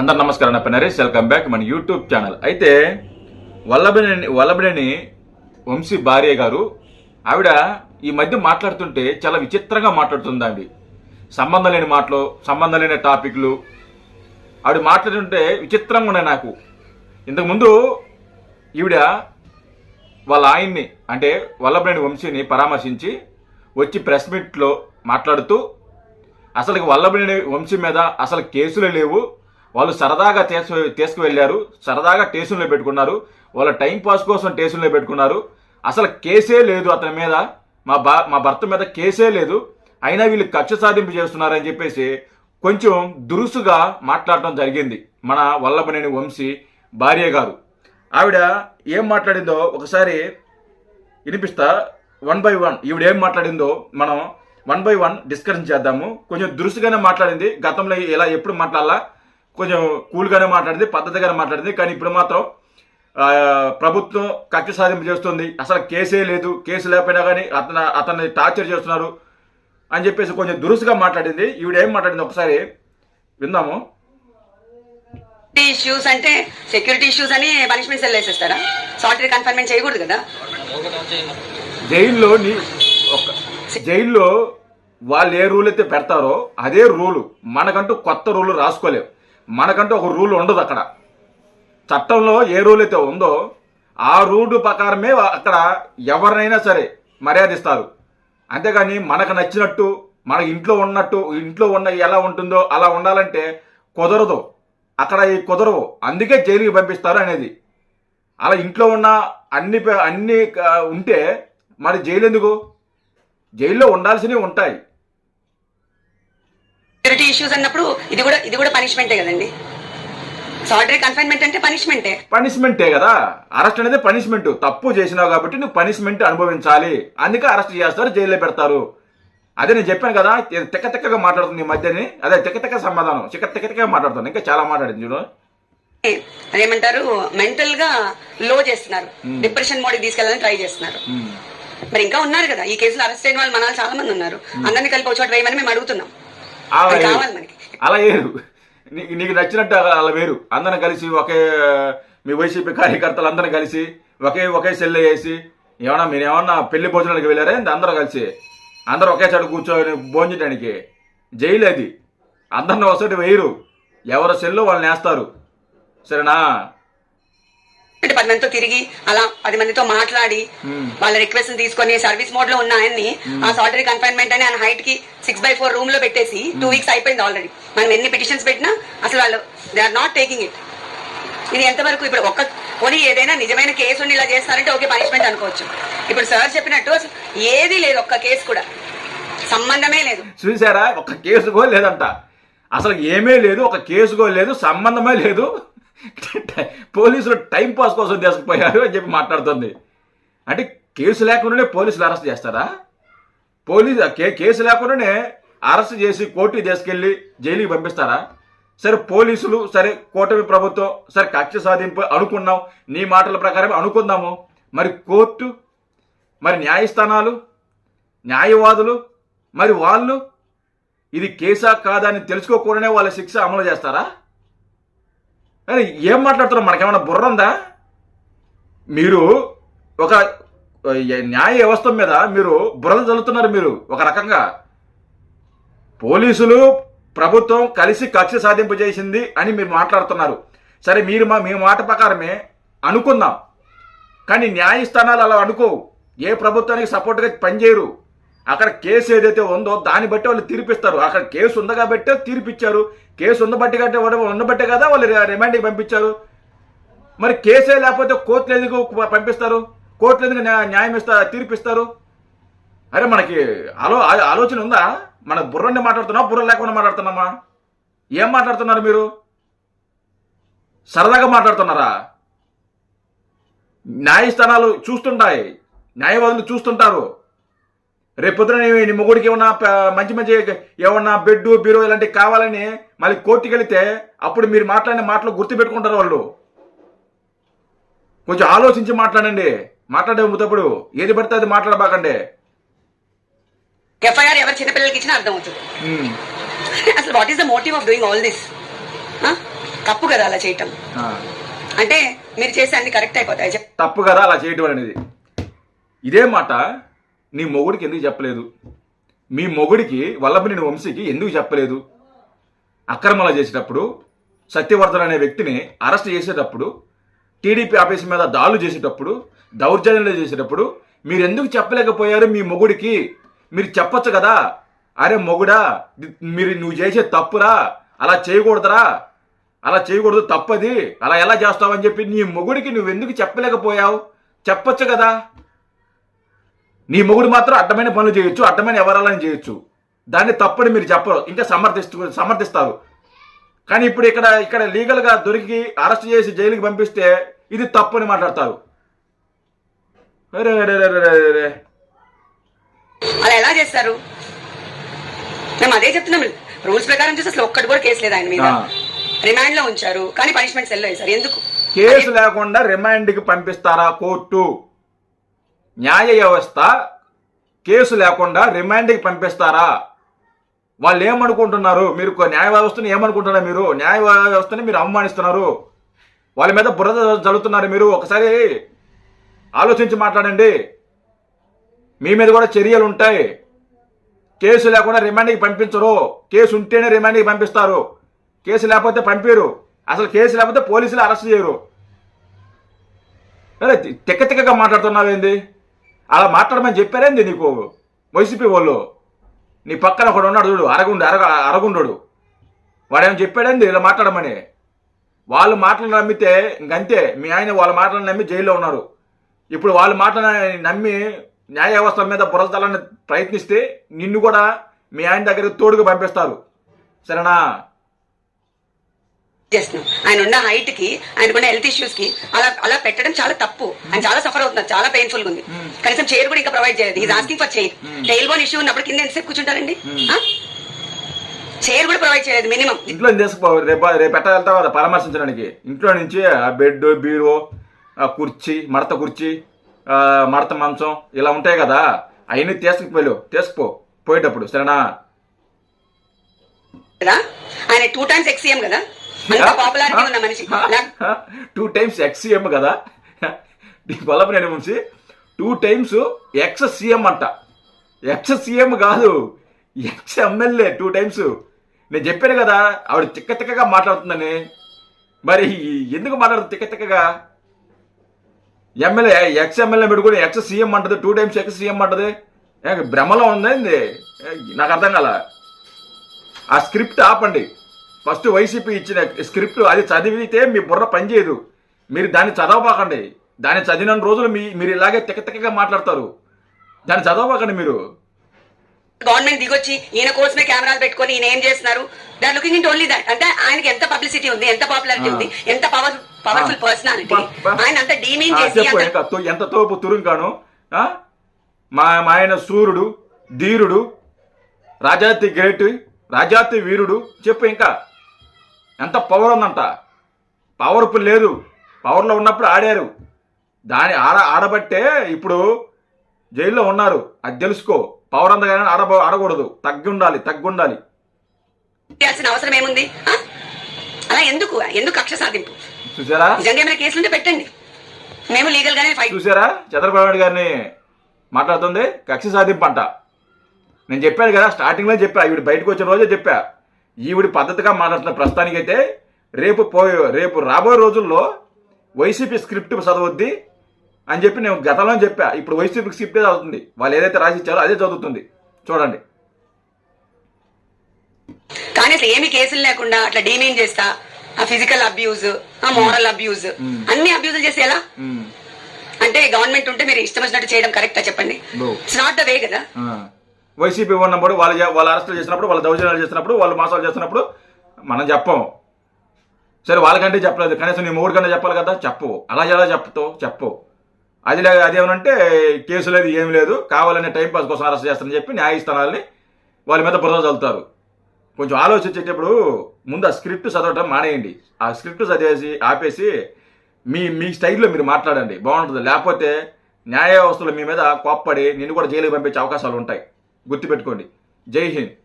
అందరు నమస్కారం నా పేరు నరేష్. వెల్కమ్ బ్యాక్ మన యూట్యూబ్ ఛానల్ అయితే వల్లభనేని వల్లభనేని వంశీ భార్య గారు ఆవిడ ఈ మధ్య మాట్లాడుతుంటే చాలా విచిత్రంగా మాట్లాడుతుంది ఆవిడ. సంబంధం లేని మాటలు సంబంధం లేని టాపిక్లు ఆవిడ మాట్లాడుతుంటే విచిత్రంగా ఉన్నాయి నాకు. ఇంతకుముందు ఈవిడ వాళ్ళ ఆయన్ని అంటే వల్లభనేని వంశీని పరామర్శించి వచ్చి ప్రెస్ మీట్లో మాట్లాడుతూ అసలు వల్లభనేని వంశీ మీద అసలు కేసులే లేవు. వాళ్ళు సరదాగా తీసుకు తీసుకువెళ్ళారు సరదాగా స్టేషన్లో పెట్టుకున్నారు వాళ్ళ టైం పాస్ కోసం స్టేషన్లో పెట్టుకున్నారు. అసలు కేసే లేదు అతని మీద. మా బా మా భర్త మీద కేసే లేదు. అయినా వీళ్ళు కక్ష సాధింపు చేస్తున్నారని చెప్పేసి కొంచెం దురుసుగా మాట్లాడటం జరిగింది మన వల్లభనేని వంశీ భార్య గారు. ఆవిడ ఏం మాట్లాడిందో ఒకసారి వినిపిస్తా. One by one. ఈవిడ ఏం మాట్లాడిందో మనం వన్ బై వన్ డిస్కషన్ చేద్దాము. కొంచెం దురుసుగానే మాట్లాడింది. గతంలో ఇలా ఎప్పుడు మాట్లాడాలా? కొంచెం కూల్గానే మాట్లాడింది పద్ధతిగానే మాట్లాడింది. కానీ ఇప్పుడు మాత్రం ప్రభుత్వం కక్ష సాధింపు చేస్తుంది అసలు కేసే లేదు. కేసు లేకపోయినా కానీ అతను అతన్ని టార్చర్ చేస్తున్నారు అని చెప్పేసి కొంచెం దురుసుగా మాట్లాడింది. ఈవిడ ఏం మాట్లాడింది ఒకసారి విందాము. ఇష్యూస్ అంటే సెక్యూరిటీ ఇష్యూస్ అని పనిష్మెంట్ సెల్ వేసేస్తారా? సాఫ్ట్వేర్ కన్ఫర్మెంట్ చేయకూడదు కదా? జైల్లో జైల్లో వాళ్ళు ఏ రూల్ అయితే పెడతారో అదే రూలు మనకంటూ కొత్త రూల్ రాసుకోలేవు. మనకంటూ ఒక రూల్ ఉండదు అక్కడ. చట్టంలో ఏ రూల్ అయితే ఉందో ఆ రూల్ ప్రకారమే అక్కడ ఎవరినైనా సరే మర్యాదిస్తారు. అంతేగాని మనకు నచ్చినట్టు మన ఇంట్లో ఉన్నట్టు ఇంట్లో ఉన్న ఎలా ఉంటుందో అలా ఉండాలంటే కుదరదు. అక్కడ ఈ కుదరవు. అందుకే జైలుకి పంపిస్తారు అనేది. అలా ఇంట్లో ఉన్న అన్ని అన్ని ఉంటే మరి జైలు ఎందుకు? జైల్లో ఉండాల్సినవి ఉంటాయి. సెక్యూరిటీ ఇష్యూస్ అన్నప్పుడు ఇది కూడా ఇది కూడా పనిష్మెంటే కదండి? సాఫ్ట్వేర్ కన్ఫైన్మెంట్ అంటే పనిష్మెంటే పనిష్మెంటే కదా? అరెస్ట్ అనేది పనిష్మెంట్ తప్పు చేసినావు కాబట్టి నువ్వు పనిష్మెంట్ అనుభవించాలి. అందుకే అరెస్ట్ చేస్తారు జైల్లో పెడతారు. అదే నేను చెప్పాను కదా తిక్క తిక్కగా మాట్లాడుతుంది ఈ మధ్యని. అదే తిక్క తిక్క సమాధానం. చిక్క తిక్క తిక్కగా మాట్లాడుతుంది. ఇంకా చాలా మాట్లాడింది చూడు. అదేమంటారు? మెంటల్గా లో చేస్తున్నారు. డిప్రెషన్ మోడీ తీసుకెళ్ళాలని ట్రై చేస్తున్నారు. ఉమ్. మరి ఇంకా ఉన్నారు కదా. ఈ కేసులో అరెస్ట్ అయిన వాళ్ళు మన చాలా మంది ఉన్నారు. అందరినీ కలిపి ఒక చోట వేయమని మేము అడుగుతున్నాం. అలా వేరు. నీకు నీకు నచ్చినట్టు అలా అలా వేరు. అందరం కలిసి ఒకే మీ వైసీపీ కార్యకర్తలు అందరం కలిసి ఒకే ఒకే సెల్ వేసి ఏమన్నా మీరు ఏమన్నా పెళ్ళి భోజనానికి వెళ్ళారా అందరూ కలిసి. అందరూ ఒకే చోట కూర్చొని భోంచడానికి జైలు అది. అందరిని ఒకసారి వేయరు. ఎవరి సెల్లో వాళ్ళని వేస్తారు సరేనా? అంటే పది మందితో తిరిగి అలా పది మందితో మాట్లాడి. వాళ్ళ రిక్వెస్ట్ తీసుకొని సర్వీస్ మోడ్లో ఉన్న ఆయన్ని ఆ సాఫ్ట్వేర్ కన్ఫైన్మెంట్ అని ఆయన హైట్కి సిక్స్ బై ఫోర్ రూమ్లో పెట్టేసి టూ వీక్స్ అయిపోయింది ఆల్రెడీ మనం ఎన్ని పిటిషన్స్ పెట్టినా అసలు వాళ్ళు they are not taking it ఇది ఎంతవరకు ఇప్పుడు ఒక్క పోనీ ఏదైనా నిజమైన కేసు ఉండి ఇలా చేస్తారంటే ఓకే పనిష్మెంట్ అనుకోవచ్చు. ఇప్పుడు సార్ చెప్పినట్టు అసలు ఏది లేదు ఒక్క కేసు కూడా. సంబంధమే లేదు. చూసారా? ఒక కేసు కూడా లేదంట. అసలు ఏమీ లేదు ఒక కేసు కూడా లేదు సంబంధమే లేదు. పోలీసులు టైం పాస్ కోసం తీసుకుపోయారు అని చెప్పి మాట్లాడుతుంది. అంటే కేసు లేకుండానే పోలీసులు అరెస్ట్ చేస్తారా? పోలీసు కే కేసు లేకుండానే అరెస్ట్ చేసి కోర్టుకి తీసుకెళ్ళి జైలుకి పంపిస్తారా? సరే పోలీసులు సరే కూటమి ప్రభుత్వం సరే కక్ష సాధింపు అనుకున్నాం. నీ మాటల ప్రకారం అనుకుందాము. మరి కోర్టు మరి న్యాయస్థానాలు న్యాయవాదులు మరి వాళ్ళు? ఇది కేసా కాదా అని తెలుసుకోకుండానే వాళ్ళ శిక్ష అమలు చేస్తారా? అరే ఏం మాట్లాడుతున్నారు మనకేమైనా బుర్ర ఉందా? మీరు ఒక న్యాయ వ్యవస్థ మీద మీరు బురద చల్లుతున్నారు మీరు ఒక రకంగా. పోలీసులు ప్రభుత్వం కలిసి కక్ష సాధింపు చేసింది అని మీరు మాట్లాడుతున్నారు. సరే మీరు మా మీ మాట ప్రకారమే అనుకుందాం. కానీ న్యాయస్థానాలు అలా అనుకోవు. ఏ ప్రభుత్వానికి సపోర్ట్గా పనిచేయరు. అక్కడ కేసు ఏదైతే ఉందో దాన్ని బట్టి వాళ్ళు తీర్పిస్తారు. అక్కడ కేసు ఉంది కాబట్టి తీర్పిచ్చారు. కేసు ఉండబట్టి కంటే ఉండబట్టే కదా వాళ్ళు రిమాండ్కి పంపించారు. మరి కేసే లేకపోతే కోర్టులు ఎందుకు పంపిస్తారు? కోర్టులు ఎందుకు న్యాయం ఇస్తా తీర్పిస్తారు? అరే మనకి ఆలో ఆలోచన ఉందా? మన బుర్రండి మాట్లాడుతున్నాం బుర్ర లేకుండా మాట్లాడుతున్నామా ఏం మాట్లాడుతున్నారు మీరు? సరదాగా మాట్లాడుతున్నారా? న్యాయస్థానాలు చూస్తుంటాయి. న్యాయవాదులు చూస్తుంటారు. రేపొద్దున నీ మొగుడికి ఏమన్నా మంచి మంచి ఏమన్నా బెడ్ బీరో ఇలాంటివి కావాలని మళ్ళీ కోర్టుకి వెళితే అప్పుడు మీరు మాట్లాడిన మాటలు గుర్తుపెట్టుకుంటారు వాళ్ళు. కొంచెం ఆలోచించి మాట్లాడండి. మాట్లాడే ముందప్పుడు ఏది పడితే అది మాట్లాడబాకండి. ఎఫ్ఐఆర్ ఎవరు చిన్నపిల్లలకి ఇచ్చినా అర్థం అవుతుంది. అసలు what is the motive of doing all this తప్పు కదా అలా చేయటం. అంటే మీరు చేసే అన్ని కరెక్ట్ అయిపోతాయి. తప్పు కదా అలా చేయటం అనేది. ఇదే మాట నీ మొగుడికి ఎందుకు చెప్పలేదు? మీ మొగుడికి వల్లభనేని వంశీకి ఎందుకు చెప్పలేదు? అక్రమాలు చేసేటప్పుడు సత్యవర్ధన్ అనే వ్యక్తిని అరెస్ట్ చేసేటప్పుడు టీడీపీ ఆఫీస్ మీద దాడులు చేసేటప్పుడు దౌర్జన్యాలు చేసేటప్పుడు మీరు ఎందుకు చెప్పలేకపోయారు మీ మొగుడికి? మీరు చెప్పచ్చు కదా? అరే మొగుడా మీరు నువ్వు చేసే తప్పురా అలా చేయకూడదురా అలా చేయకూడదు తప్పది అలా ఎలా చేస్తావని చెప్పి నీ మొగుడికి నువ్వు ఎందుకు చెప్పలేకపోయావు? చెప్పచ్చు కదా? నీ మొగుడు మాత్రం అడ్డమైన పనులు చేయొచ్చు అడ్డమైన ఎవరాలని చేయొచ్చు. దాన్ని తప్పని మీరు చెప్పరు. ఇంకా సమర్థిస్తూ సమర్థిస్తారు. కానీ ఇప్పుడు ఇక్కడ ఇక్కడ లీగల్గా దొరికి అరెస్ట్ చేసి జైలుకి పంపిస్తే ఇది తప్పు అని మాట్లాడతారు అలా ఎలా చేస్తారు? మేము అదే చెప్తున్నాం. రూల్స్ ప్రకారం చూస్తే అసలు ఒక్కటి కూడా కేసు లేదు ఆయన మీద. రిమాండ్లో ఉంచారు. కానీ పనిష్మెంట్ సెల్ వేశారు ఎందుకు? కేసు లేకుండా రిమాండ్కి పంపిస్తారా కోర్టు? న్యాయ వ్యవస్థ కేసు లేకుండా రిమాండ్కి పంపిస్తారా? వాళ్ళు ఏమనుకుంటున్నారు మీరు న్యాయ వ్యవస్థను ఏమనుకుంటున్నారు మీరు? న్యాయ వ్యవస్థని మీరు అవమానిస్తున్నారు. వాళ్ళ మీద బురద జల్లుతున్నారు మీరు. ఒకసారి ఆలోచించి మాట్లాడండి. మీ మీద కూడా చర్యలు ఉంటాయి. కేసు లేకుండా రిమాండ్కి పంపించరు. కేసు ఉంటేనే రిమాండ్కి పంపిస్తారు. కేసు లేకపోతే పంపారు. అసలు కేసు లేకపోతే పోలీసులు అరెస్ట్ చేయరు. తిక్క తిక్కగా మాట్లాడుతున్నావేంది? అలా మాట్లాడమని చెప్పారేంది నీకు? వైసీపీ వాళ్ళు? నీ పక్కన ఒకడు ఉన్నాడు చూడు అరగుండు అరగ అరగుండోడు. వాడేమో చెప్పాడేంది ఇలా మాట్లాడమని? వాళ్ళు మాటలు నమ్మితే ఇంకంతే. మీ ఆయన వాళ్ళ మాటలు నమ్మి జైల్లో ఉన్నారు. ఇప్పుడు వాళ్ళ మాటలు నమ్మి న్యాయ వ్యవస్థ మీద బురదలని ప్రయత్నిస్తే నిన్ను కూడా మీ ఆయన దగ్గర తోడుగా పంపిస్తారు. సరేనా? చేస్తున్నాం. ఆయన ఉన్న హైట్కి ఆయనకున్న హెల్త్ ఇష్యూస్కి అలా అలా పెట్టడం చాలా తప్పు. ఆయన చాలా సఫర్ అవుతున్నారు. చాలా పెయిన్ఫుల్గా ఉంది. కనీసం చైర్ కూడా ఇంకా ప్రొవైడ్ చేయలేదు. Is asking for chair tailbone issue ఉన్నప్పుడు కింద ఎంతసేపు కూర్చుంటారండి? చైర్ కూడా ప్రొవైడ్ చేయలేదు మినిమం ఇంట్లో తీసుకుపో రేపు రేపు ఎట్ట వెళ్తావు? పరామర్శించడానికి. ఇంట్లో నుంచి ఆ బెడ్ బీరో ఆ కుర్చీ మడత కుర్చీ మడత మంచం ఇలా ఉంటాయి కదా. అవన్నీ తీసుకుపోయి తీసుకుపో. పోయేటప్పుడు సరేనా? ఆయన టూ టైమ్స్ ఎక్సీఎం కదా? పాపులారిటీ ఉన్న మనిషి. లేక- టూ టైమ్స్ ఎక్స్ సీఎం కదా? Vallabhaneni Vamsi two times ex CM అంట. ఎక్స్ సీఎం కాదు. ఎక్స్ ఎమ్మెల్యే టూ టైమ్స్ నేను చెప్పాను కదా ఆవిడ తిక్క తిక్కగా మాట్లాడుతుందని. మరి ఎందుకు మాట్లాడుతుంది తిక్క తిక్కగా? ఎమ్మెల్యే ఎక్స్ ఎమ్మెల్యే పెట్టుకుని ఎక్స్ సీఎం అంటది టూ టైమ్స్ ఎక్స్ సీఎం అంటది. భ్రమలో ఉందేంది? ఏ, నాకు అర్థం కాల? ఆ స్క్రిప్ట్ ఆపండి. ఫస్ట్ వైసీపీ ఇచ్చిన స్క్రిప్ట్ అది చదివితే మీ బుర్ర పనిచేయదు. మీరు దాన్ని చదవబాకండి. దాన్ని చదివిన రోజులు మీ మీరు ఇలాగే తిక్క తిక్కగా మాట్లాడతారు. దాన్ని చదవబాకండి మీరు. గవర్నమెంట్ దిగొచ్చి ఈయన కోసమే కెమెరాలు పెట్టుకొని ఈయన ఏం చేస్తున్నారు? They are looking in only that అంటే ఆయనకి ఎంత పబ్లిసిటీ ఉంది ఎంత పాపులారిటీ ఉంది ఎంత పవర్ పవర్ఫుల్ పర్సనాలిటీ ఆయన అంత డీమీన్ చేసి ఎంత తోపు? మా మా ఆయన సూర్యుడు ధీరుడు రాజాతి గ్రేట్ రాజాతి వీరుడు. చెప్పు ఇంకా. ఎంత పవర్ ఉందంట? పవర్ఫుల్ లేదు. పవర్లో ఉన్నప్పుడు ఆడారు. దాని ఆడ ఆడబట్టే ఇప్పుడు జైల్లో ఉన్నారు. అది తెలుసుకో. పవర్ అందగానే ఆడ ఆడకూడదు. తగ్గి ఉండాలి తగ్గి ఉండాలి అవసరం ఏముంది? అలా ఎందుకు? ఎందుకు కక్ష సాధింపు? చూసారా? నిజంగా ఏమైనా కేసులు ఉంటే పెట్టండి. మేము లీగల్ గానే ఫైట్ చూసారా? చంద్రబాబు నాయుడు గారిని మాట్లాడుతుంది. కక్ష సాధింపు అంట. నేను చెప్పాను కదా స్టార్టింగ్లో చెప్పా. ఈవిడ బయటకు వచ్చిన రోజే చెప్పా. ఈవిడ పద్ధతిగా మాట్లాడుతున్న ప్రస్తుతానికైతే రేపు పోయే రేపు రాబోయే రోజుల్లో వైసీపీ స్క్రిప్ట్ చదవద్ది అని చెప్పి నేను గతంలో చెప్పా. ఇప్పుడు వైసీపీ స్క్రిప్టే చదువుతుంది. వాళ్ళు ఏదైతే రాసి ఇచ్చారో అదే చదువుతుంది. చూడండి. కానీ అసలు ఏమి కేసులు లేకుండా అట్లా డీమీన్ చేస్తా ఆ ఫిజికల్ అబ్యూజ్ ఆ మోరల్ అబ్యూజ్ అన్ని అబ్యూజులు చేసి ఎలా. అంటే గవర్నమెంట్ ఉంటే మీరు ఇష్టం వచ్చినట్టు చేయడం కరెక్టా చెప్పండి. ఇట్స్ నాట్ ద వే కదా. వైసీపీ ఉన్నప్పుడు వాళ్ళు వాళ్ళు అరెస్టులు చేసినప్పుడు వాళ్ళు దౌర్జన్యాలు చేసినప్పుడు వాళ్ళు మోసాలు చేసినప్పుడు మనం చెప్పము సరే వాళ్ళకంటే చెప్పలేదు. కనీసం నీ మూడు చెప్పాలి కదా చెప్పు. అలా ఎలా చెప్తావు చెప్పు. అది అదేమనంటే కేసు లేదు ఏం లేదు. కావాలనే టైంపాస్ కోసం అరెస్ట్ చేస్తారని చెప్పి న్యాయస్థానాల్ని వాళ్ళ మీద బురద చల్లుతారు. కొంచెం ఆలోచించేటప్పుడు ముందు ఆ స్క్రిప్ట్ చదవటం మానేయండి. ఆ స్క్రిప్ట్ చదివేసి ఆపేసి మీ మీ స్టైల్లో మీరు మాట్లాడండి. బాగుంటుంది. లేకపోతే న్యాయ వ్యవస్థలు మీ మీద కోప్పడి నిన్ను కూడా జైలుకి పంపించే అవకాశాలు ఉంటాయి గుర్తుపెట్టుకోండి. జై హింద్.